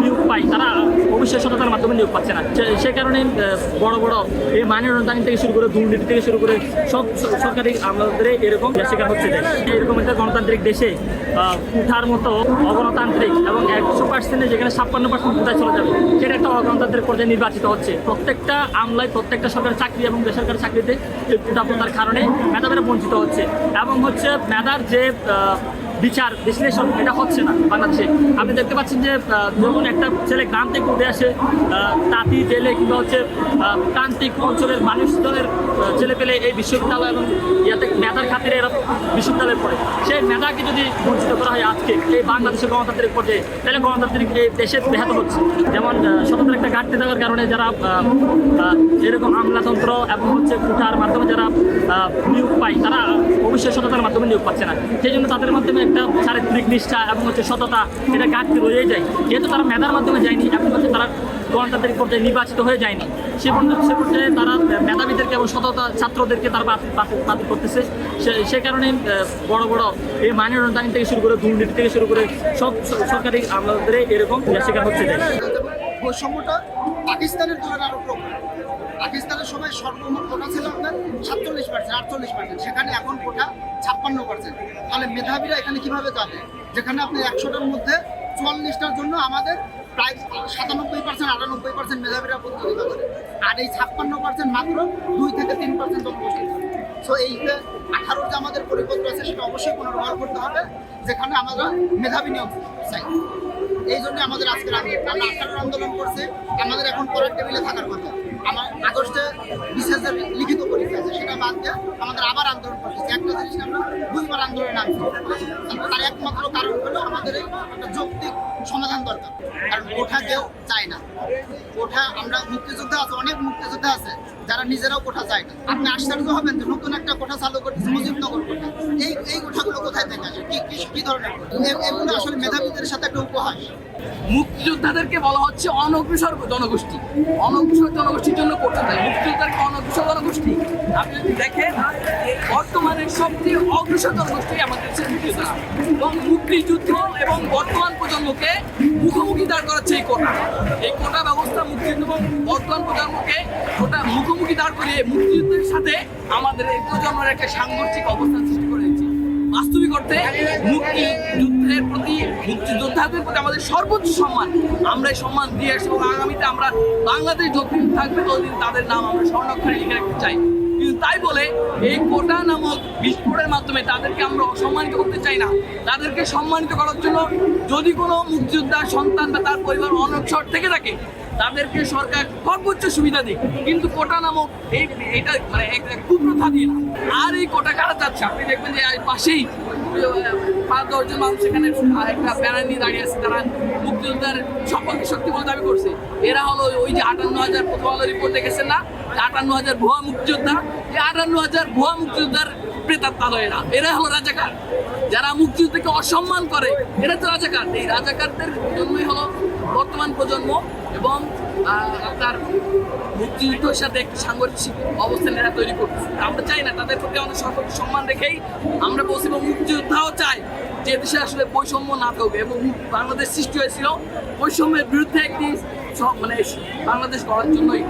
নিয়োগ পায়, তারা অবিশ্বাস্যতার মাধ্যমে নিয়োগ পাচ্ছে না। সে কারণে বড় বড় এই মানদানি থেকে শুরু করে, দুর্নীতি থেকে শুরু করে, সব সরকারি আমাদের এরকম শিকার হচ্ছে এরকম একটা গণতান্ত্রিক দেশে উঠার মতো অগণতান্ত্রিক এবং একশো পার্সেন্টে যেখানে ছাপ্পান্ন পার্সেন্ট কোথায় চলে যাবে, সেটা একটা অগণতান্ত্রিক পর্যায়ে নির্বাচিত হচ্ছে। প্রত্যেকটা আমলায় প্রত্যেকটা সরকারি চাকরি এবং বেসরকারি চাকরিতে কারণে মেধাবেরা বঞ্চিত হচ্ছে। এবং হচ্ছে মেধার যে বিচার, বিশ্লেষণ, এটা হচ্ছে না বাংলাদেশে। আপনি দেখতে পাচ্ছেন যে যখন একটা ছেলে গ্রাম থেকে উঠে আসে তাঁতি, জেলে কিংবা হচ্ছে প্রান্তিক অঞ্চলের মানুষজনের ছেলে পেলে এই বিশ্ববিদ্যালয় এবং ইয়াতে মেধার খাতিরে এরা বিশ্ববিদ্যালয়ে পড়ে। সেই মেধাকে যদি বঞ্চিত করা হয় আজকে, এই বাংলাদেশের গণতান্ত্রিক পর্যায়ে, তাহলে গণতান্ত্রিক এই দেশের ব্যাহত হচ্ছে। যেমন সততার একটা ঘাটতি থাকার কারণে যারা এরকম আমলাতন্ত্র এবং হচ্ছে কুঠার মাধ্যমে যারা নিয়োগ পায়, তারা অবশ্যই সততার মাধ্যমে নিয়োগ পাচ্ছে না। সেই জন্য তাদের মাধ্যমে একটা চারিত্রিক নিষ্ঠা এবং হচ্ছে সততা এটা ঘাটতি রয়েই যায়। যেহেতু তারা মেধার মাধ্যমে যায়নি এবং হচ্ছে তারা গণতান্ত্রিক পর্যায়ে নির্বাচিত হয়ে যায়নি, সে পর্যায়ে সে পর্যায়ে তারা মেধাবীদেরকে এবং সততা ছাত্রদেরকে তারা বাতিল করতেছে। সে- কারণে বড় বড় এই মানি রঞ্জানি থেকে শুরু করে দুর্নীতি থেকে শুরু করে সব সরকারি আমাদের এরকম শিকার হচ্ছে। বৈষম্যটা পাকিস্তানের তুলনায় আরও পাকিস্তানের সময় সর্বমোট কোটা ছিল আপনার সাতচল্লিশ পার্সেন্ট আটচল্লিশ পার্সেন্ট সেখানে এখন কোটা ছাপ্পান্ন পার্সেন্ট তাহলে মেধাবীরা এখানে কীভাবে যাবে? যেখানে আপনি একশোটার মধ্যে চুয়াল্লিশটার জন্য আমাদের প্রায় সাতানব্বই পার্সেন্ট আটানব্বই পার্সেন্ট মেধাবীরা প্রতিযোগিতা করে আর এই ছাপ্পান্ন পার্সেন্ট মাত্র দুই থেকে তিন পার্সেন্ট জনগোষ্ঠী সো এই যে আঠারোর যে আমাদের পরিপত্র আছে, সেটা অবশ্যই পুনর্বহাল করতে হবে, যেখানে আমরা মেধাবী নিয়োগ চাই। এই জন্য আমাদের আজকে আন্দোলন আন্দোলন করছে। আমাদের এখন পরের টেবিলে থাকার কথা। আমার আগস্টে বিশেষের লিখিত পরীক্ষা আছে, সেটা বাদ দিয়ে আমাদের আবার আন্দোলন করতেছি একটা জিনিস আমরা দুইবার আন্দোলনে নামছি। তার একমাত্র কারণ হলো আমাদের একটা যৌক্তিক সমাধান দরকার। কারণ কোঠা কেউ চায় না। কোঠা আমরা মুক্তিযোদ্ধা আছে, অনেক মুক্তিযোদ্ধা আছে, যারা নিজেরাও কোঠা চায় না। আপনি আশ্চর্য হবেন যে নতুন একটা কোঠা চালু করতেছে, মুজিবনগর কোঠা। এই এই কোঠাগুলো কোথায় থেকে আসে কি, কি- ধরনের এগুলো আসলে মেধাবীদের সাথে একটা উপহাস। মুক্তিযোদ্ধাদেরকে বলা হচ্ছে অনগ্রসর জনগোষ্ঠী। অনগ্রসর জনগোষ্ঠীর জন্য করতে চাই। মুক্তিযোদ্ধাকে অনগ্রসর জনগোষ্ঠী। আপনি যদি দেখেন, বর্তমানে সবচেয়ে অগ্রসর জনগোষ্ঠী আমাদের মুক্তিযোদ্ধা। এবং মুক্তিযুদ্ধ এবং বর্তমান প্রজন্মকে মুখোমুখি দাঁড় করাচ্ছে এই কোটা। এই কোটা ব্যবস্থা মুক্তিযুদ্ধ বর্তমান প্রজন্মকে। কোটা মুখোমুখি দাঁড় করিয়ে মুক্তিযুদ্ধের সাথে আমাদের এই প্রজন্মের একটা সাংঘর্ষিক অবস্থান সৃষ্টি করেছে বাস্তবিক অর্থে মুক্তিযুদ্ধের প্রতি, মুক্তিযোদ্ধাদের প্রতি আমাদের সর্বোচ্চ সম্মান। আমরা এই সম্মান দিয়ে আসছি এবং আগামীতে আমরা বাংলাদেশ যতদিন থাকবে ততদিন তাদের নাম আমরা স্বর্ণাক্ষরে লিখে রাখতে চাই। কিন্তু তাই বলে এই কোটা নামক বিস্ফোরণের মাধ্যমে তাদেরকে আমরা অসম্মানিত করতে চাই না। তাদেরকে সম্মানিত করার জন্য যদি কোনো মুক্তিযোদ্ধার সন্তান বা তার পরিবার অনক্ষর থেকে থাকে তাদেরকে সরকার সর্বোচ্চ সুবিধা দিক। কিন্তু কোটা নামক এই এটা মানে কুপ্রথা দিয়ে না। আর এই কোটা কারা চাচ্ছে? আপনি দেখবেন যে পাশেই পাঁচ দশজন মানুষ এখানে একটা ব্যানার নিয়ে দাঁড়িয়ে আছে। তারা মুক্তিযোদ্ধার সম্পর্কে সত্যি বলে দাবি করছে। এরা হলো ওই যে আটান্ন হাজার প্রথম আলো রিপোর্ট দেখেছেন না? আটান্ন হাজার ভুয়া মুক্তিযোদ্ধা। এই আটান্ন হাজার ভুয়া মুক্তিযোদ্ধার প্রেতাত্মা এরা এরা হলো রাজাকার। যারা মুক্তিযুদ্ধকে অসম্মান করে, এরা তো রাজাকার। এই রাজাকারদের জন্যই হলো বর্তমান প্রজন্ম এবং আপনার মুক্তিযুদ্ধের সাথে একটি সাংঘর্ষিক অবস্থান এরা তৈরি করতেছে। আমরা চাই না তাদের প্রতি আমাদের সর্বোচ্চ সম্মান রেখেই আমরা বলছি এবং মুক্তিযোদ্ধাও চাই যে দেশে আসলে বৈষম্য না থাকবে এবং বাংলাদেশ সৃষ্টি হয়েছিল বৈষম্যের বিরুদ্ধে একটি মানে বাংলাদেশ গড়ার জন্যই।